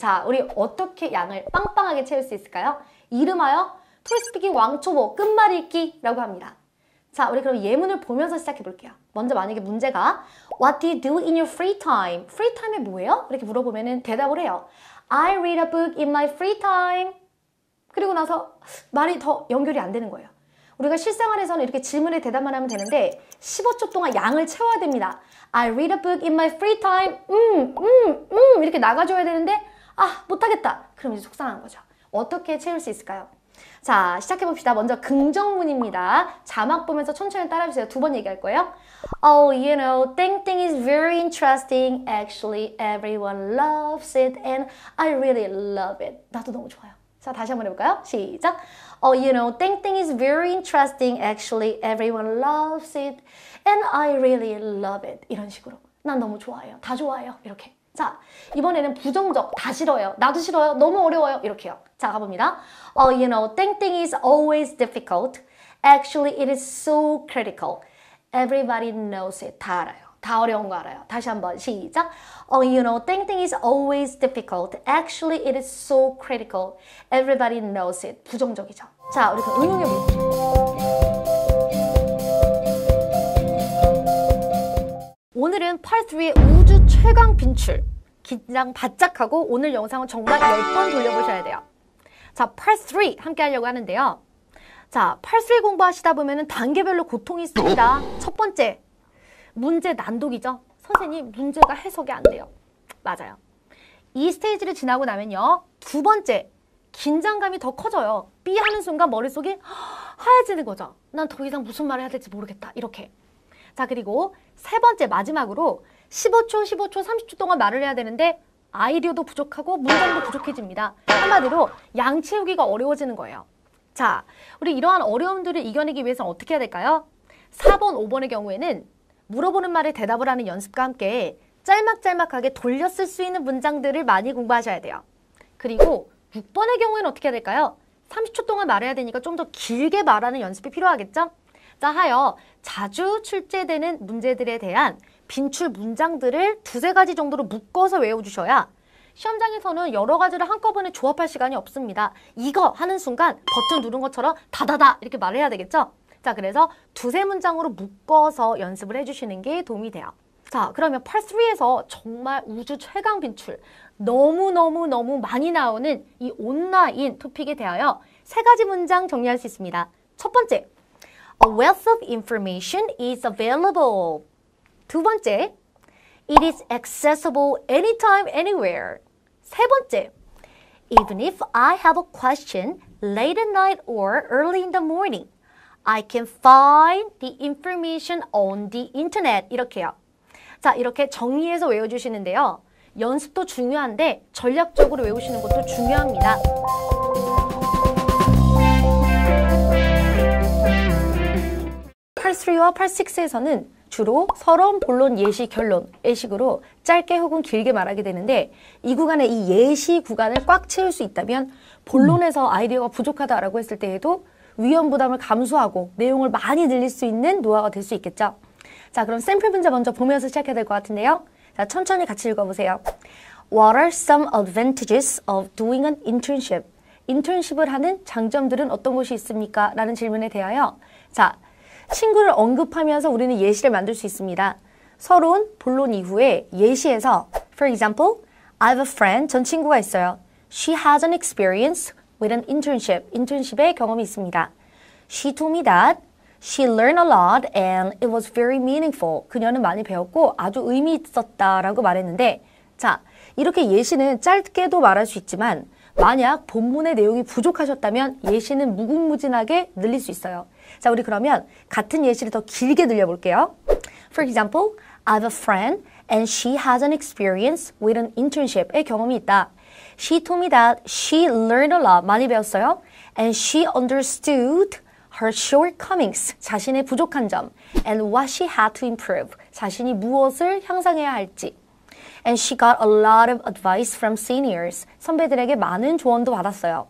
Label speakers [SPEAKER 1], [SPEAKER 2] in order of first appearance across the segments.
[SPEAKER 1] 자, 우리 어떻게 양을 빵빵하게 채울 수 있을까요? 이름하여 톨스피킹 왕초보 끝말잇기라고 합니다. 자, 우리 그럼 예문을 보면서 시작해 볼게요. 먼저 만약에 문제가 What do you do in your free time? free time에 뭐예요? 이렇게 물어보면 대답을 해요. I read a book in my free time. 그리고 나서 말이 더 연결이 안 되는 거예요. 우리가 실생활에서는 이렇게 질문에 대답만 하면 되는데 15초 동안 양을 채워야 됩니다. I read a book in my free time. 음, 음, 음 이렇게 나가줘야 되는데 아 못하겠다. 그럼 이제 속상한 거죠. 어떻게 채울 수 있을까요? 자 시작해봅시다. 먼저 긍정문입니다. 자막 보면서 천천히 따라해주세요. 두 번 얘기할 거예요. Oh, you know, 땡땡 is very interesting. Actually, everyone loves it and I really love it. 나도 너무 좋아요. 자, 다시 한번 해볼까요? 시작. Oh, you know, 땡땡 is very interesting. Actually, everyone loves it and I really love it. 이런 식으로. 난 너무 좋아해요. 다 좋아해요. 이렇게. 자, 이번에는 부정적, 다 싫어요. 나도 싫어요. 너무 어려워요. 이렇게요. 자, 가봅니다. Oh, you know, 땡땡 is always difficult. Actually, it is so critical. Everybody knows it. 다 알아요. 다 어려운 거 알아요. 다시 한번 시작. Oh, you know, 땡땡 is always difficult. Actually, it is so critical. Everybody knows it. 부정적이죠. 자, 우리 그 응용해 볼게요. 오늘은 part 3의 우주 최강 빈출. 긴장 바짝 하고 오늘 영상은 정말 10번 돌려보셔야 돼요. 자, part 3 함께 하려고 하는데요. 자, part 3 공부하시다 보면 단계별로 고통이 있습니다. 첫 번째, 문제 난독이죠. 선생님, 문제가 해석이 안 돼요. 맞아요. 이 스테이지를 지나고 나면요. 두 번째, 긴장감이 더 커져요. 삐 하는 순간 머릿속이 하얘지는 거죠. 난 더 이상 무슨 말을 해야 될지 모르겠다. 이렇게. 자, 그리고 세 번째 마지막으로 15초, 15초, 30초 동안 말을 해야 되는데 아이디어도 부족하고 문장도 부족해집니다. 한마디로 양 채우기가 어려워지는 거예요. 자, 우리 이러한 어려움들을 이겨내기 위해서는 어떻게 해야 될까요? 4번, 5번의 경우에는 물어보는 말에 대답을 하는 연습과 함께 짤막짤막하게 돌려 쓸 수 있는 문장들을 많이 공부하셔야 돼요. 그리고 6번의 경우에는 어떻게 해야 될까요? 30초 동안 말해야 되니까 좀 더 길게 말하는 연습이 필요하겠죠? 자, 하여 자주 출제되는 문제들에 대한 빈출 문장들을 두세 가지 정도로 묶어서 외워주셔야 시험장에서는 여러 가지를 한꺼번에 조합할 시간이 없습니다. 이거 하는 순간 버튼 누른 것처럼 다다다 이렇게 말해야 되겠죠? 자, 그래서 두세 문장으로 묶어서 연습을 해주시는 게 도움이 돼요. 자, 그러면 part 3에서 정말 우주 최강 빈출 너무너무너무 많이 나오는 이 온라인 토픽에 대하여 세 가지 문장 정리할 수 있습니다. 첫 번째, A wealth of information is available. 두 번째, It is accessible anytime, anywhere. 세 번째, Even if I have a question late at night or early in the morning, I can find the information on the internet. 이렇게요. 자, 이렇게 정리해서 외워주시는데요. 연습도 중요한데 전략적으로 외우시는 것도 중요합니다. 팔3와 팔6에서는 주로 서론, 본론, 예시, 결론, 예식으로 짧게 혹은 길게 말하게 되는데 이 구간에 이 예시 구간을 꽉 채울 수 있다면 본론에서 아이디어가 부족하다라고 했을 때에도 위험 부담을 감수하고 내용을 많이 늘릴 수 있는 노하우가 될 수 있겠죠. 자, 그럼 샘플 문제 먼저 보면서 시작해야 될 것 같은데요. 자, 천천히 같이 읽어보세요. What are some advantages of doing an internship? 인턴십을 하는 장점들은 어떤 것이 있습니까? 라는 질문에 대하여 자, 친구를 언급하면서 우리는 예시를 만들 수 있습니다. 서론, 본론 이후에 예시에서 For example, I have a friend, 전 친구가 있어요. She has an experience with an internship. 인턴십의 경험이 있습니다. She told me that she learned a lot and it was very meaningful. 그녀는 많이 배웠고 아주 의미 있었다라고 말했는데 자, 이렇게 예시는 짧게도 말할 수 있지만 만약 본문의 내용이 부족하셨다면 예시는 무궁무진하게 늘릴 수 있어요. 자, 우리 그러면 같은 예시를 더 길게 늘려볼게요. For example, I have a friend and she has an experience with an internship의 경험이 있다. She told me that she learned a lot. 많이 배웠어요. And she understood her shortcomings. 자신의 부족한 점. And what she had to improve. 자신이 무엇을 향상해야 할지. And she got a lot of advice from seniors. 선배들에게 많은 조언도 받았어요.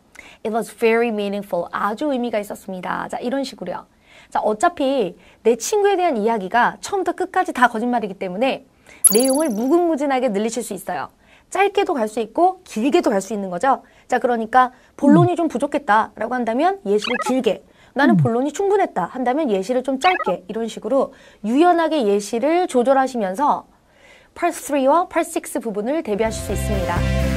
[SPEAKER 1] It was very meaningful. 아주 의미가 있었습니다. 자, 이런 식으로요. 자, 어차피 내 친구에 대한 이야기가 처음부터 끝까지 다 거짓말이기 때문에 내용을 무궁무진하게 늘리실 수 있어요. 짧게도 갈 수 있고 길게도 갈 수 있는 거죠. 자, 그러니까 본론이 좀 부족했다라고 한다면 예시를 길게, 나는 본론이 충분했다 한다면 예시를 좀 짧게 이런 식으로 유연하게 예시를 조절하시면서 Part 3와 Part 6 부분을 대비하실 수 있습니다.